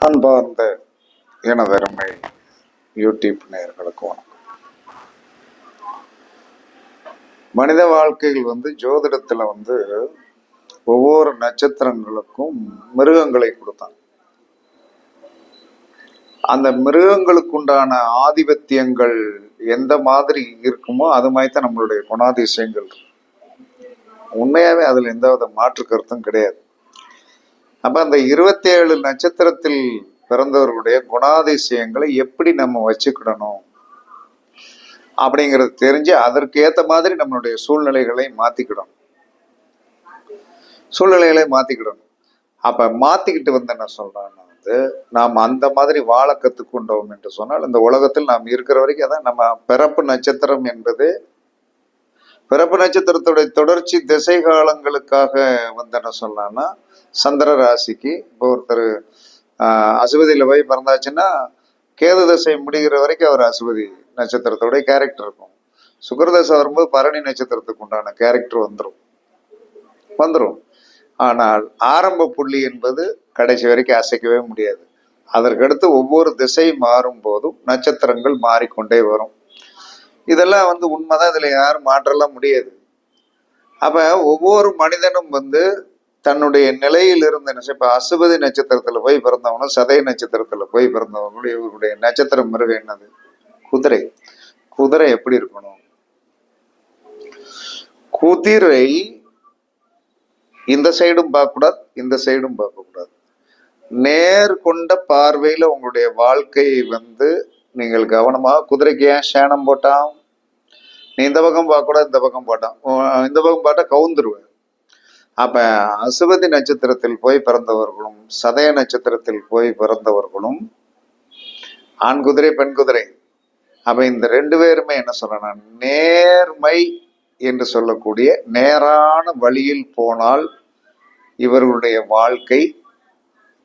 அன்பார்ந்த எனதருமை யூடியூப் நேயர்களுக்கு வணக்கம். மனித வாழ்க்கையில் வந்து ஜோதிடத்துல வந்து ஒவ்வொரு நட்சத்திரங்களுக்கும் மிருகங்களை கொடுத்தான். அந்த மிருகங்களுக்குண்டான ஆதிபத்தியங்கள் எந்த மாதிரி இருக்குமோ அது மாதிரி தான் நம்மளுடைய குணாதிசயங்கள் இருக்கு. உண்மையாவே அதுல எந்த வித மாற்று கருத்தும் கிடையாது. அப்ப அந்த இருபத்தி ஏழு நட்சத்திரத்தில் பிறந்தவர்களுடைய குணாதிசயங்களை எப்படி நம்ம வச்சுக்கிடணும்? அப்படிங்கிறது தெரிஞ்சு அதற்கு ஏத்த மாதிரி நம்மளுடைய சூழ்நிலைகளை மாத்திக்கிடணும். சூழ்நிலைகளை மாத்திக்கிடணும். அப்ப மாத்திக்கிட்டு வந்து என்ன சொல்றான்னா வந்து நாம் அந்த மாதிரி வாழ கத்துக்கொண்டோம் என்று சொன்னால் இந்த உலகத்தில் நாம் இருக்கிற வரைக்கும் அதான் நம்ம பிறப்பு நட்சத்திரம் என்பது பிறப்பு நட்சத்திரத்துடைய தொடர்ச்சி திசை காலங்களுக்காக வந்து என்ன சொல்லலாம்னா சந்திர ராசிக்கு இப்போ ஒருத்தர் ஆஹ், போய் பிறந்தாச்சுன்னா கேது தசை முடிகிற வரைக்கும் அவர் அசுபதி நட்சத்திரத்தோடைய கேரக்டர் இருக்கும். சுக்கரதசை வரும்போது பரணி நட்சத்திரத்துக்கு உண்டான கேரக்டர் வந்துடும் வந்துடும் ஆனால் ஆரம்ப புள்ளி என்பது கடைசி வரைக்கும் அசைக்கவே முடியாது. அதற்கடுத்து ஒவ்வொரு திசை மாறும் போதும் நட்சத்திரங்கள் மாறிக்கொண்டே வரும். இதெல்லாம் வந்து உண்மைதான். இதில் யாரும் மாற்றலாம் முடியாது. அப்போ ஒவ்வொரு மனிதனும் வந்து தன்னுடைய நிலையில் இருந்த என்ன இப்போ அசுபதி நட்சத்திரத்தில் போய் பிறந்தவனும் சதய நட்சத்திரத்தில் போய் பிறந்தவனுடைய இவருடைய நட்சத்திரம் மிருகம் என்னது? குதிரை. குதிரை எப்படி இருக்கணும்? குதிரை இந்த சைடும் பார்க்கக்கூடாது இந்த சைடும் பார்க்கக்கூடாது. நேர் கொண்ட பார்வையில் உங்களுடைய வாழ்க்கையை வந்து நீங்கள் கவனமாக குதிரைக்கு ஏன் சேணம் போட்டான்? நீ இந்த பக்கம் பார்க்கக்கூடாது இந்த பக்கம் போட்டான். இந்த பக்கம் பார்த்தா கவுந்துருவேன். அப்போ அசுவதி நட்சத்திரத்தில் போய் பிறந்தவர்களும் சதய நட்சத்திரத்தில் போய் பிறந்தவர்களும் ஆண் குதிரை பெண் குதிரை. அப்போ இந்த ரெண்டு பேருமே என்ன சொல்றேன்னா நேர்மை என்று சொல்லக்கூடிய நேரான வழியில் போனால் இவர்களுடைய வாழ்க்கை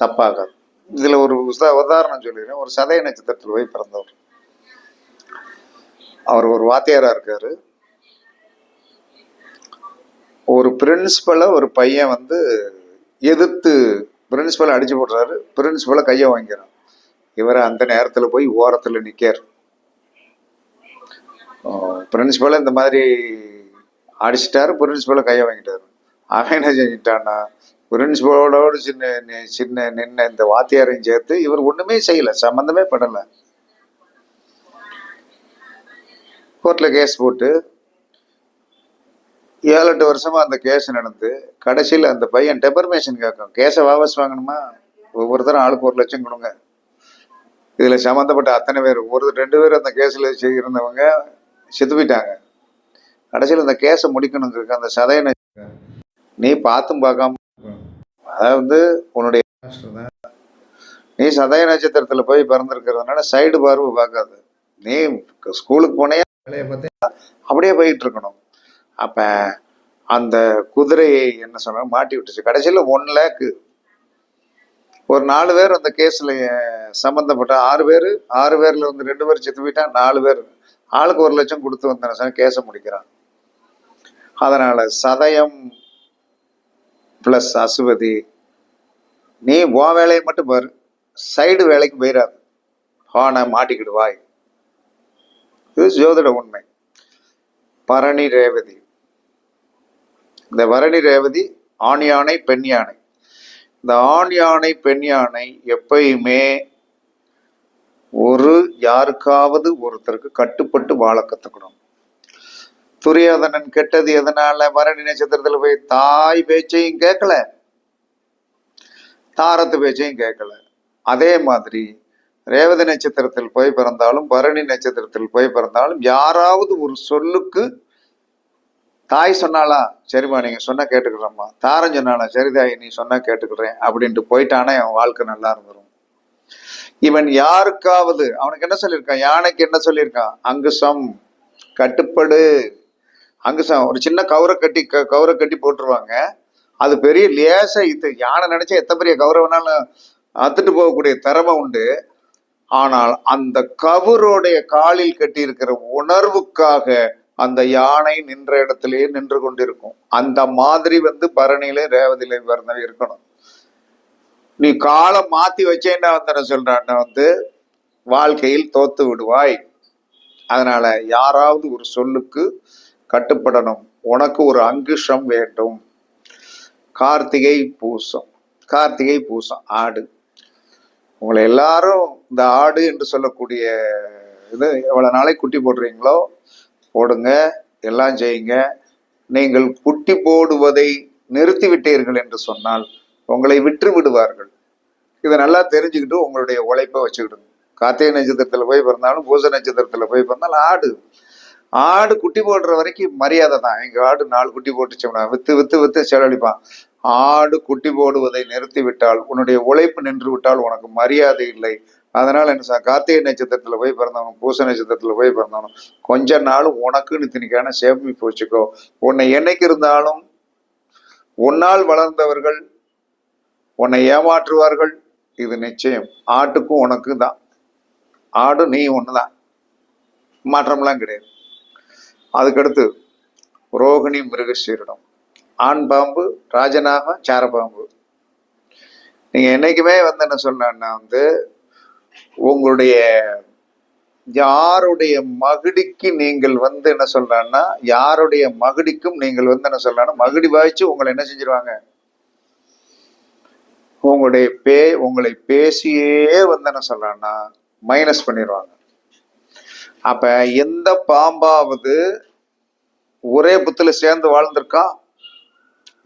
தப்பாகாது. இதுல ஒரு உதாரணம் சொல்லிடுறேன். ஒரு சதய நட்சத்திரத்தில் போய் பிறந்தவர். அவர் ஒரு வாத்தியாரா இருக்காரு. ஒரு பிரின்சிபலை ஒரு பையன் வந்து எதிர்த்து பிரின்சிபலை அடிச்சு போடுறாரு பிரின்சிபலை கையை வாங்கிறான். இவர் அந்த நேரத்துல போய் ஓரத்துல நிற்கார் பிரின்சிபலை இந்த மாதிரி அடிச்சிட்டாரு. பிரின்சிபலை கையை வாங்கிட்டாரு. அவன் என்ன செஞ்சிட்டான்னா பிரின்சிபலோட சின்ன சின்ன நின்ன இந்த வாத்தியாரையும் சேர்த்து இவர் ஒண்ணுமே செய்யல சம்மந்தமே படல. கோர்ட்ல கேஸ் போட்டு ஏழு எட்டு வருஷமா அந்த கேஸ் நடந்து கடைசியில் அந்த பையன் டெபர்மேஷன் கேட்கும். கேஸை வாபஸ் வாங்கணுமா? ஒவ்வொருத்தரும் ஆளுக்கு ஒரு லட்சம் கொடுங்க. இதுல சம்மந்தப்பட்ட அத்தனை பேர் ஒரு ரெண்டு பேர் அந்த கேஸில் இருந்தவங்க செத்து போயிட்டாங்க கடைசியில் அந்த கேஸை முடிக்கணுங்கிறதுக்கு அந்த சதையனை நீ பார்த்தும் பார்க்காம அதாவது உன்னுடைய நீ சதய நட்சத்திரத்துல போய் பிறந்திருக்கிறதுனால சைடு பார்வை பார்க்காது. நீ ஸ்கூலுக்கு போனே வேலையை பார்த்தியா அப்படியே போயிட்டு இருக்கணும். அப்ப அந்த குதிரையை என்ன சொன்ன மாட்டி விட்டுச்சு. கடைசியில ஒன் லேக்கு ஒரு நாலு பேர் அந்த கேஸில் சம்மந்தப்பட்ட ஆறு பேர் ஆறு பேரில் வந்து ரெண்டு பேர் செத்து போயிட்டா நாலு பேர். ஆளுக்கு ஒரு லட்சம் கொடுத்து வந்த கேஸை முடிக்கிறான். அதனால் சதயம் ப்ளஸ் அசுவதி. நீ உன் வேலையை மட்டும் பாரு. சைடு வேலைக்கு போயிடாது ஹானை மாட்டிக்கிடுவாய். இது ஜோதிட உண்மை. பரணி ரேவதி. இந்த பரணி ரேவதி ஆண் யானை பெண் யானை. இந்த ஆண் யானை பெண் யானை எப்பயுமே ஒரு யாருக்காவது ஒருத்தருக்கு கட்டுப்பட்டு வாழ கற்றுக்கணும் துரியோதனன் கெட்டது எதனால? மரணி நட்சத்திரத்துல போய் தாய் பேச்சையும் கேட்கல. தாரத்து பேச்சையும் கேட்கல. அதே மாதிரி ரேவதி நட்சத்திரத்தில் போய் பிறந்தாலும் பரணி நட்சத்திரத்தில் போய் பிறந்தாலும் யாராவது ஒரு சொல்லுக்கு தாய் சொன்னாலா சரிம்மா நீங்க சொன்னா கேட்டுக்கிறேம்மா. தாரம் சொன்னாலா சரிதாய் நீ சொன்னா கேட்டுக்கிறேன் அப்படின்ட்டு போயிட்டானே அவன் வாழ்க்கை நல்லா இருந்துரும். இவன் யாருக்காவது அவனுக்கு என்ன சொல்லியிருக்கான்? யானைக்கு என்ன சொல்லியிருக்கான்? அங்குசம் கட்டுப்படு. அங்குசம் ஒரு சின்ன கவரை கட்டி க- கட்டி போட்டுருவாங்க. அது பெரிய லேசா இது யானை நினைச்சா எத்தனை பெரிய கவரை வேணாலும் அத்துட்டு போகக்கூடிய திறமை உண்டு. ஆனால் அந்த கவுரோடைய காலில் கட்டி இருக்கிற உணர்வுக்காக அந்த யானை நின்ற இடத்திலேயே நின்று கொண்டிருக்கும். அந்த மாதிரி வந்து பரணியில ரேவதியில பிறந்தவ இருக்கணும். நீ காலம் மாத்தி வச்சேன்னா வந்து சொல்றான்னா வந்து வாழ்க்கையில் தோத்து விடுவாய். அதனால யாராவது ஒரு சொல்லுக்கு கட்டுப்படணும். உனக்கு ஒரு அங்குஷம் வேண்டும். கார்த்திகை பூசம். கார்த்திகை பூசம் ஆடு. உங்களை எல்லாரும் இந்த ஆடு என்று சொல்லக்கூடிய இது எவ்வளோ நாளைக்கு குட்டி போடுறீங்களோ போடுங்க எல்லாம் செய்யுங்க. நீங்கள் குட்டி போடுவதை நிறுத்தி விட்டீர்கள் என்று சொன்னால் உங்களை விற்று விடுவார்கள். இதை நல்லா தெரிஞ்சுக்கிட்டு உங்களுடைய உழைப்பை வச்சுக்கிடுங்க. கார்த்திகை நட்சத்திரத்தில் போய் பிறந்தாலும் பூச நட்சத்திரத்தில் போய் பிறந்தாலும் ஆடு. ஆடு குட்டி போடுற வரைக்கும் மரியாதை தான். எங்க ஆடு நாலு குட்டி போட்டுச்சோம்னா வித்து வித்து வித்து செலவழிப்பான். ஆடு குட்டி போடுவதை நிறுத்தி விட்டால் உன்னுடைய உழைப்பு நின்று விட்டால் உனக்கு மரியாதை இல்லை. அதனால என்ன சார் கார்த்திகை நட்சத்திரத்துல போய் பிறந்தவனும் பூச நட்சத்திரத்துல போய் பிறந்தவனும் கொஞ்ச நாள் உனக்குன்னு திணிக்கான சேமிப்பு வச்சுக்கோ. உன்னை என்னைக்கு இருந்தாலும் உன்னால் வளர்ந்தவர்கள் உன்னை ஏமாற்றுவார்கள். இது நிச்சயம். ஆட்டுக்கும் உனக்கு தான். ஆடு நீ ஒண்ணுதான். மாற்றம்லாம் கிடையாது. அதுக்கடுத்து ரோகிணி மிருகசீரிடம். ஆண் பாம்பு ராஜநாகம் சாரபாம்பு நீங்கள் என்றைக்குமே வந்து என்ன சொன்னா வந்து உங்களுடைய யாருடைய மகுடிக்கு நீங்கள் வந்து என்ன சொல்றான்னா யாருடைய மகிடிக்கும் நீங்கள் வந்து என்ன சொல்லலாம்னா மகிடி வாய்ச்சு உங்களை என்ன செஞ்சிருவாங்க? உங்களுடைய பே உங்களை பேசியே வந்து என்ன சொல்றான்னா மைனஸ் பண்ணிடுவாங்க அப்ப எந்த பாம்பாவது ஒரே புத்தில் சேர்ந்து வாழ்ந்திருக்கா?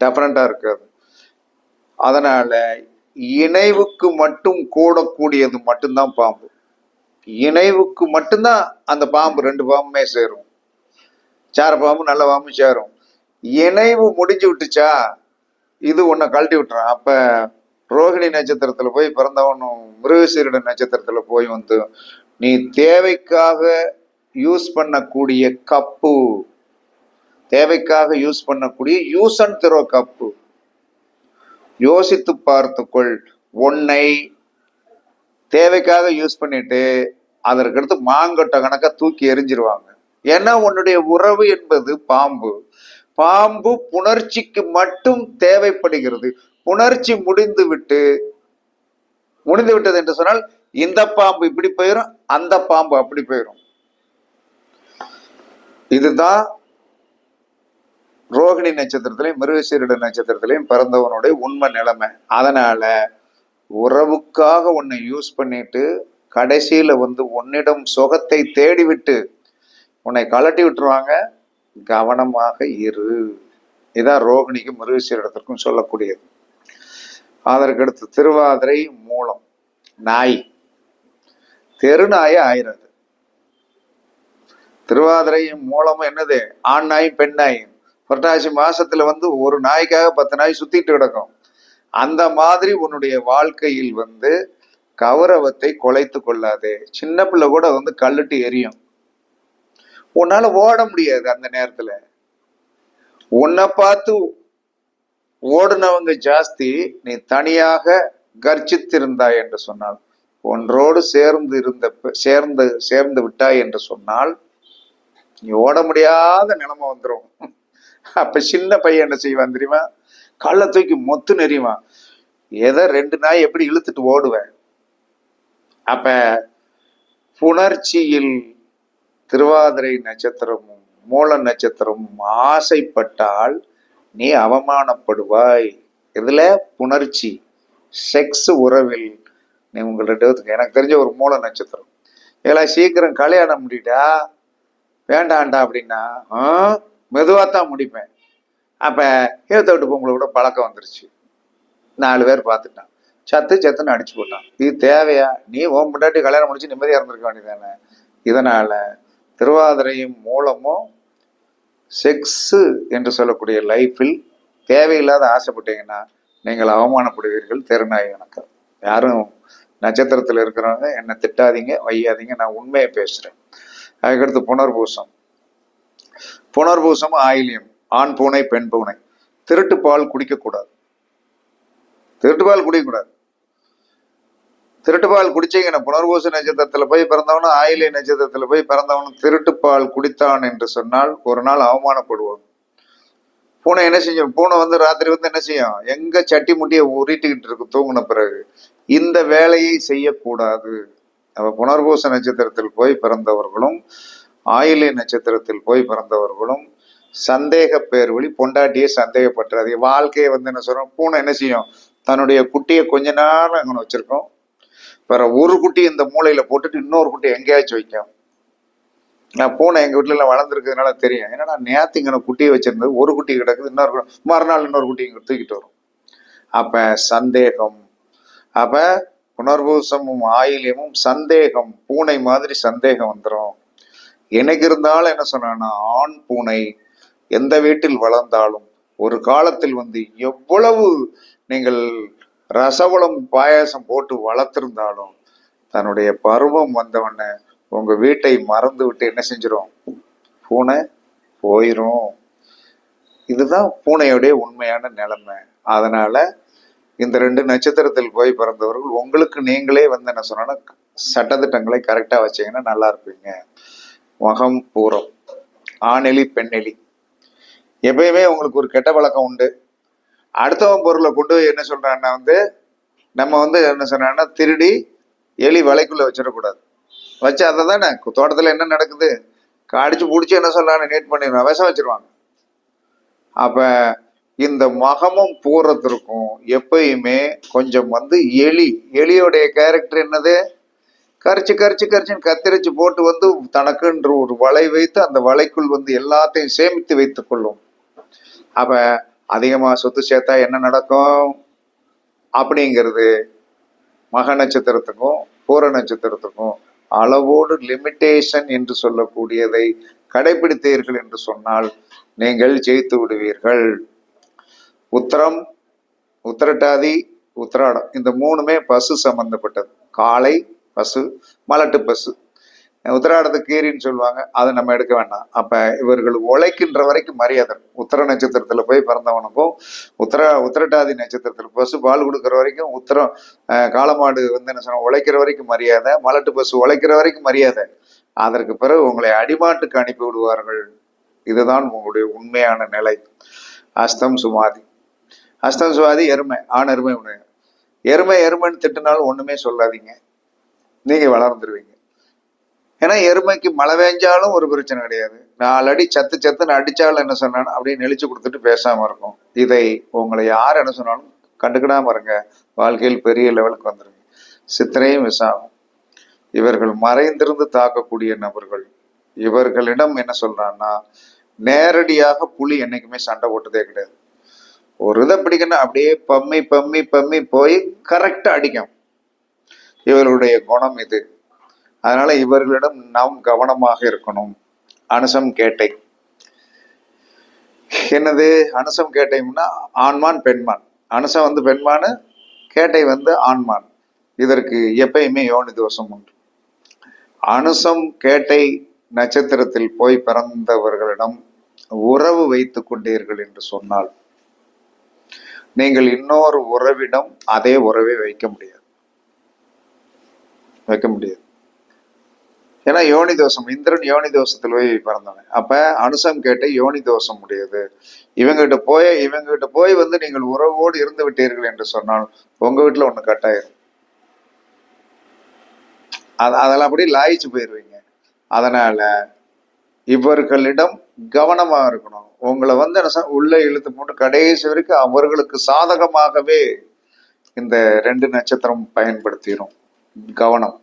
டெஃபரண்டாக இருக்காது. அதனால் இணைவுக்கு மட்டும் கூடக்கூடியது மட்டும்தான் பாம்பு. இணைவுக்கு மட்டும்தான் அந்த பாம்பு ரெண்டு பாம்புமே சேரும். சார பாம்பு நல்ல பாம்பு சேரும். இணைவு முடிஞ்சு விட்டுச்சா இது ஒன்றை கழட்டி விட்டுறான் அப்போ ரோஹிணி நட்சத்திரத்தில் போய் பிறந்தவனும் மிருகசீரிட நட்சத்திரத்தில் போய் வந்து நீ தேவைக்காக யூஸ் பண்ணக்கூடிய கப்பு தேவைக்காக யூஸ் பண்ணக்கூடிய யூஸ் அண்ட் த்ரோ கப்பு யோசித்து பார்த்துக்கொள். ஒன்னை தேவைக்காக யூஸ் பண்ணிட்டு அதற்கடுத்து மாங்கொட்டை கணக்கா தூக்கி எரிஞ்சிருவாங்க ஏன்னா உன்னுடைய உறவு என்பது பாம்பு. பாம்பு புணர்ச்சிக்கு மட்டும் தேவைப்படுகிறது. புணர்ச்சி முடிந்து விட்டு முடிந்து விட்டது என்று சொன்னால் இந்த பாம்பு இப்படி போயிடும் அந்த பாம்பு அப்படி போயிடும் இதுதான் ரோகிணி நட்சத்திரத்திலையும் மிருகசீரிட நட்சத்திரத்திலையும் பிறந்தவனுடைய உண்மை நிலைமை. அதனால உறவுக்காக உன்னை யூஸ் பண்ணிட்டு கடைசியில் வந்து உன்னிடம் சுகத்தை தேடிவிட்டு உன்னை கலட்டி விட்டுருவாங்க. கவனமாக இரு. இதான் ரோகிணிக்கும் மிருகசீரிடத்திற்கும் சொல்லக்கூடியது. அதற்கடுத்து திருவாதிரை மூலம் நாய். தெருநாய ஆயிரது. திருவாதிரையும் மூலமும் என்னது? ஆண் நாயும் பெண் நாயும். புரட்டாசி மாசத்துல வந்து ஒரு நாய்க்காக பத்து நாய் சுத்திட்டு கிடக்கும். அந்த மாதிரி உன்னுடைய வாழ்க்கையில் வந்து கௌரவத்தை குலைத்து கொள்ளாதே. சின்ன பிள்ளை கூட வந்து கல்லுட்டு எரியும். உன்னால ஓட முடியாது அந்த நேரத்துல. உன்னை பார்த்து ஓடுனவங்க ஜாஸ்தி நீ தனியாக கர்ஜித்திருந்தாய் என்று சொன்னால் ஒன்றோடு சேர்ந்து இருந்த சேர்ந்து சேர்ந்து விட்டாய் என்று சொன்னால் நீ ஓட முடியாத நிலைமை வந்துடும் அப்ப சின்ன பையன் என்ன செய்வான் தெரியுமா? கள்ள தூக்கி மொத்து நெறிவான் எதை ரெண்டு நாய் எப்படி இழுத்துட்டு ஓடுவேன்? அப்ப புணர்ச்சியில் திருவாதிரை நட்சத்திரமும் மூல நட்சத்திரமும் ஆசைப்பட்டால் நீ அவமானப்படுவாய். இதுல புணர்ச்சி. செக்ஸ் உறவில் நீ உங்கள் ரெண்டு எனக்கு தெரிஞ்ச ஒரு மூல நட்சத்திரம். இதெல்லாம் சீக்கிரம் கல்யாணம் முடியுடா. வேண்டாண்டா அப்படின்னா மெதுவாக தான் முடிப்பேன். அப்போ ஏத்த விட்டு பொங்கலை கூட பழக்கம் வந்துருச்சு. நாலு பேர் பார்த்துட்டான். சத்து சத்துன்னு அடிச்சு போட்டான். இது தேவையா? நீ ஓம் முன்னாடி கல்யாணம் முடிச்சு நிம்மதியாக இருந்திருக்க வேண்டியதானே இதனால் திருவாதிரையும் மூலமும் செக்ஸு என்று சொல்லக்கூடிய லைஃப்பில் தேவையில்லாத ஆசைப்பட்டீங்கன்னா நீங்கள் அவமானப்படுவீர்கள். தெருநாய் வணக்கம் யாரும் நட்சத்திரத்தில் இருக்கிறவங்க என்னை திட்டாதீங்க வையாதீங்க நான் உண்மையை பேசுகிறேன் அதுக்கடுத்து புனர்பூசம். புனர்பூசம் ஆயிலியம் ஆண் பூனை பெண் பூனை. திருட்டு பால் குடிக்கக்கூடாது. திருட்டு பால் குடிக்கக்கூடாது. திருட்டு பால் குடிச்சீங்கன்னா புனர்பூச நட்சத்திரத்துல போய் பிறந்தவனும் ஆயிலை நட்சத்திரத்துல போய் பிறந்தவனும் திருட்டு பால் குடித்தான் என்று சொன்னால் ஒரு நாள் அவமானப்படுவான். பூனை என்ன செய்யும்? பூனை வந்து ராத்திரி வந்து என்ன செய்யும்? எங்க சட்டி முட்டியை உருட்டிக்கிட்டு இருக்கு தூங்கின பிறகு. இந்த வேலையை செய்யக்கூடாது. அப்ப புனர்பூச நட்சத்திரத்தில் போய் பிறந்தவர்களும் ஆயிலை நட்சத்திரத்தில் போய் பிறந்தவர்களும் சந்தேக பேர் வழி பொண்டாட்டியே சந்தேகப்பட்டுறாது வாழ்க்கையை வந்து என்ன சொல்றோம்? பூனை என்ன செய்யும்? தன்னுடைய குட்டியை கொஞ்ச நேரம் அங்கே வச்சிருக்கோம். பிற ஒரு குட்டி இந்த மூலையில போட்டுட்டு இன்னொரு குட்டி எங்கேயாச்சும் வைக்கும். நான் பூனை எங்க வீட்டுல எல்லாம் வளர்ந்துருக்கிறதுனால தெரியும். ஏன்னா நேத்து இங்கே குட்டியை வச்சிருந்தது? ஒரு குட்டி கிடக்குது இன்னொரு மறுநாள் இன்னொரு குட்டி இங்க தூக்கிட்டு வரும். அப்ப சந்தேகம். அப்ப புனர்பூசமும் ஆயிலியமும் சந்தேகம். பூனை மாதிரி சந்தேகம் வந்துடும் எனக்கு இருந்தாலும் என்ன சொன்னா ஆண் பூனை எந்த வீட்டில் வளர்ந்தாலும் ஒரு காலத்தில் வந்து எவ்வளவு நீங்கள் ரசவளம் பாயாசம் போட்டு வளர்த்திருந்தாலும் தன்னுடைய பருவம் வந்தவொடனே உங்க வீட்டை மறந்து விட்டு என்ன செஞ்சிடும் பூனை போயிரும். இதுதான் பூனையுடைய உண்மையான நிலைமை. அதனால இந்த ரெண்டு நட்சத்திரத்தில் போய் பிறந்தவர்கள் உங்களுக்கு நீங்களே வந்து என்ன சொன்னா சட்டத்திட்டங்களை கரெக்டா வச்சீங்கன்னா நல்லா இருப்பீங்க. மகம் பூரம். ஆணெலி பெண்ணெலி. எப்பயுமே உங்களுக்கு ஒரு கெட்ட பழக்கம் உண்டு. அடுத்தவன் பொருளை கொண்டு போய் என்ன சொல்றான்னா வந்து நம்ம வந்து என்ன சொன்னா திருடி எலி வலைக்குள்ள வச்சிடக்கூடாது. வச்சு அதை தானே தோட்டத்தில் என்ன நடக்குது? கடிச்சு பிடிச்சி என்ன சொல்றான்னு நீட் பண்ணிடுவாங்க விஷம் வச்சிருவாங்க. அப்ப இந்த மகமும் பூரத்திற்கும் எப்பயுமே கொஞ்சம் வந்து எலி எலியோடைய கேரக்டர் என்னது? கரிச்சு கரிச்சு கரிச்சுன்னு கத்திரிச்சு போட்டு வந்து தனக்குன்ற ஒரு வலை வைத்து அந்த வலைக்குள் வந்து எல்லாத்தையும் சேமித்து வைத்துக் கொள்ளும். அப்ப அதிகமா சொத்து சேர்த்தா என்ன நடக்கும்? அப்படிங்கிறது மக நட்சத்திரத்துக்கும் பூர நட்சத்திரத்துக்கும் அளவோடு லிமிட்டேஷன் என்று சொல்லக்கூடியதை கடைபிடித்தீர்கள் என்று சொன்னால் நீங்கள் ஜெயித்து விடுவீர்கள். உத்தரம் உத்திரட்டாதி உத்தராடம் இந்த மூணுமே பசு சம்பந்தப்பட்டது. காலை பசு மலட்டு பசு. உத்திராடத்துக்கு கீரின்னு சொல்லுவாங்க அதை நம்ம எடுக்க வேண்டாம். அப்ப இவர்கள் உழைக்கின்ற வரைக்கும் மரியாதை. உத்தர நட்சத்திரத்துல போய் பிறந்தவனுக்கும் உத்தர உத்திரட்டாதி நட்சத்திரத்துல பசு பால் கொடுக்குற வரைக்கும் உத்தரம் காலமாடு வந்து என்ன சொன்ன உழைக்கிற வரைக்கும் மரியாதை மலட்டு பசு உழைக்கிற வரைக்கும் மரியாதை. அதற்கு பிறகு உங்களை அடிமாட்டுக்கு அனுப்பி விடுவார்கள். இதுதான் உங்களுடைய உண்மையான நிலை. அஸ்தம் சுமாதி அஸ்தம் சுமாதி எருமை ஆண் எருமை உணவு எருமை எருமைன்னு திட்டுனாலும் ஒண்ணுமே சொல்லாதீங்க. நீங்க வளர்ந்துருவீங்க. ஏன்னா எருமைக்கு மழை பெஞ்சாலும் ஒரு பிரச்சனை கிடையாது. நாலு அடி சத்து சத்துன்னு அடிச்சாலும் என்ன சொன்னாலும் அப்படியே நெளிச்சு கொடுத்துட்டு பேசாம இருக்கும் இதை உங்களை யார் என்ன சொன்னாலும் கண்டுக்கிடாம இருங்க. வாழ்க்கையில் பெரிய லெவலுக்கு வந்துருங்க. சித்திரையும் விசாகம். இவர்கள் மறைந்திருந்து தாக்கக்கூடிய நபர்கள். இவர்களிடம் என்ன சொல்றான்னா நேரடியாக புலி என்னைக்குமே சண்டை போட்டதே கிடையாது. ஒரு இதை பிடிக்கணும் அப்படியே பம்மி பம்மி பம்மி போய் கரெக்டாக அடிக்கும். இவர்களுடைய குணம் இது. அதனால இவர்களிடம் நாம் கவனமாக இருக்கணும். அனுசம் கேட்டை. என்னது? அனுசம் கேட்டைம்னா ஆண்மான் பெண்மான். அனுசம் வந்து பெண்மானு கேட்டை வந்து ஆண்மான். இதற்கு எப்பயுமே யோனி தோஷம் உண்டு. அனுசம் கேட்டை நட்சத்திரத்தில் போய் பிறந்தவர்களிடம் உறவு வைத்துக் கொண்டீர்கள் என்று சொன்னால் நீங்கள் இன்னொரு உறவிடம் அதே உறவை வைக்க முடியாது. வைக்க முடியாது. ஏன்னா யோனி தோஷம் இந்திரன் யோனி தோஷத்தில் போய் பிறந்தவன். அப்ப அனுசம் கேட்டு யோனி தோஷம் முடியாது இவங்ககிட்ட போய் இவங்ககிட்ட போய் வந்து நீங்கள் உறவோடு இருந்து விட்டீர்கள் என்று சொன்னால் உங்க வீட்டுல ஒண்ணு கட்டாயிரும் அது அதெல்லாம் அப்படி லாயிச்சு போயிடுவீங்க அதனால இவர்களிடம் கவனமா இருக்கணும். உங்களை வந்து என்ன உள்ளே இழுத்து போட்டு கடைசி வரைக்கும் அவர்களுக்கு சாதகமாகவே இந்த ரெண்டு நட்சத்திரம் பயன்படுத்திடும் கவனம்.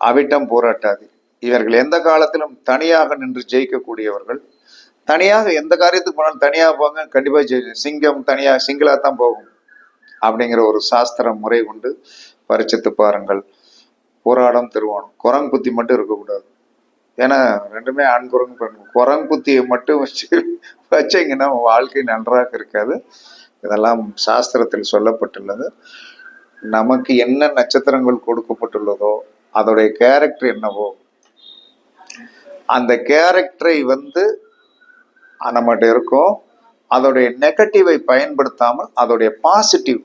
அவிட்டம் போராட்டாது. இவர்கள் எந்த காலத்திலும் தனியாக நின்று ஜெயிக்கக்கூடியவர்கள். தனியாக எந்த காரியத்துக்கு போனாலும் தனியாக போங்க கண்டிப்பா ஜெயி சிங்கம் தனியா சிங்கிளாக தான் போகும். அப்படிங்கிற ஒரு சாஸ்திர முறை கொண்டு பரிச்சத்து பாருங்கள். போராடம் திருவோணம். குரங்கு புத்தி மட்டும் இருக்கக்கூடாது. ஏன்னா ரெண்டுமே ஆண் குரங்கு பெண் குரங்கு. புத்தியை மட்டும் வச்சு வச்சிங்கன்னா வாழ்க்கை நன்றாக இருக்காது. இதெல்லாம் சாஸ்திரத்தில் சொல்லப்பட்டுள்ளது. நமக்கு என்ன நட்சத்திரங்கள் கொடுக்கப்பட்டுள்ளதோ அதோடைய கேரக்டர் என்னவோ அந்த கேரக்டரை வந்து நம்மகிட்ட இருக்கும். அதோடைய நெகட்டிவை பயன்படுத்தாமல் அதோடைய பாசிட்டிவ்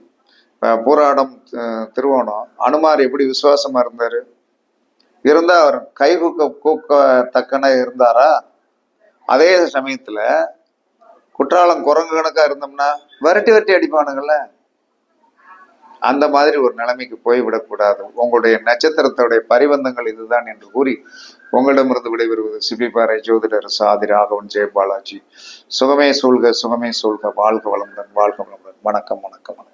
போராடம் திருவோணம். அனுமார் எப்படி விசுவாசமா இருந்தாரு? இருந்தா அவர் கை கூக்க கூக்க தக்கன இருந்தாரா? அதே சமயத்துல குற்றாலம் குரங்கு கணக்கா இருந்தோம்னா விரட்டி விரட்டி அடிப்பானுங்கள்ல. அந்த மாதிரி ஒரு நிலைமைக்கு போய்விடக்கூடாது உங்களுடைய நட்சத்திரத்தோடைய பரிபந்தங்கள் இதுதான் என்று கூறி உங்களிடமிருந்து விடைபெறுவது சிபிபாறை ஜோதிடர் சாதி ராகவன் ஜெயபாலாஜி. சுகமே சூழ்க சுகமே சூழ்க. வாழ்க வளமுடன் வாழ்க வளமுடன். வணக்கம் வணக்கம் வணக்கம்.